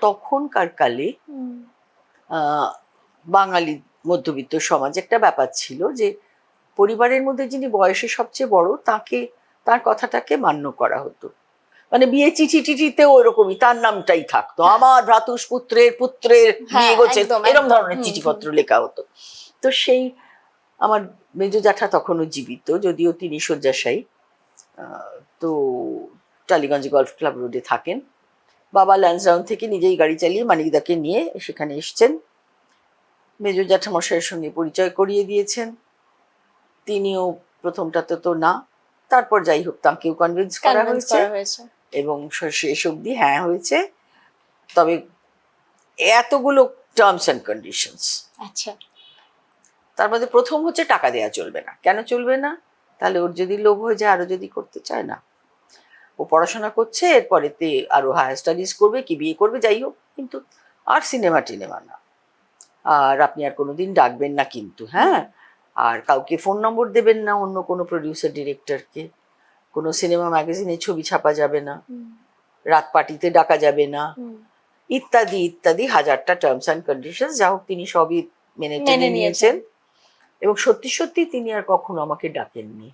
তখনকার কালে বাঙালি মধ্যবিত্ত সমাজ একটা ব্যাপার ছিল যে পরিবারের মধ্যে যিনি বয়সে সবচেয়ে বড় তাকে তার কথাটাকে মান্য করা হতো। মানে বিয়ে চিঠি টিঠিতে ওরকমই তার নামটাই থাকতো। আমার ভ্রাতুষ পুত্রের পুত্রের হ্যাঁ, বিয়ে করছে এরকম ধরনের চিঠিপত্র লেখা হতো। তো সেই আমার মেজ জ্যাঠা তখনও জীবিত যদিও তিনি শয্যাশায়ী। আহ, তো টালিগঞ্জ গলফ ক্লাব রোডে থাকেন। বাবা ল্যান্সডাউন থেকে নিজেই গাড়ি চালিয়ে মানিকদাকে নিয়ে সেখানে এসছেন। মেজ জ্যাঠামশাইয়ের সঙ্গে পরিচয় করিয়ে দিয়েছেন। তিনিও প্রথমটাতে তো না তারপর যাই হোক তাকেও কনভিন্স করা হয়েছে এবং শেষ অবধি হ্যাঁ হয়েছে। তবে এতগুলো টার্মস অ্যান্ড কন্ডিশনস আচ্ছা। তার মধ্যে প্রথম হচ্ছে টাকা দেয়া চলবে না। কেন চলবে না? তাহলে ওর যদি লোভ হয়ে যায় আরও যদি করতে চায় না। ও পড়াশোনা করছে এরপরেতে আরও হায়ার স্টাডিজ করবে কি বিয়ে করবে যাই হোক কিন্তু আর সিনেমা টিনেমা না। আর আপনি আর কোনোদিন ডাকবেন না কিন্তু হ্যাঁ? আর কাউকে ফোন নম্বর দেবেন না অন্য কোনো প্রডিউসার ডিরেক্টরকে কোনো সিনেমা ম্যাগাজিনে ছবি ছাপা যাবে না। রাত পার্টিতে ডাকা যাবে না। ইত্যাদি ইত্যাদি হাজারটা টার্মস অ্যান্ড কন্ডিশন যা হোক তিনি সবই মেনে টেনে। নিয়েছেন। এবং সত্যি সত্যি তিনি আর কখনো আমাকে ডাকেননি।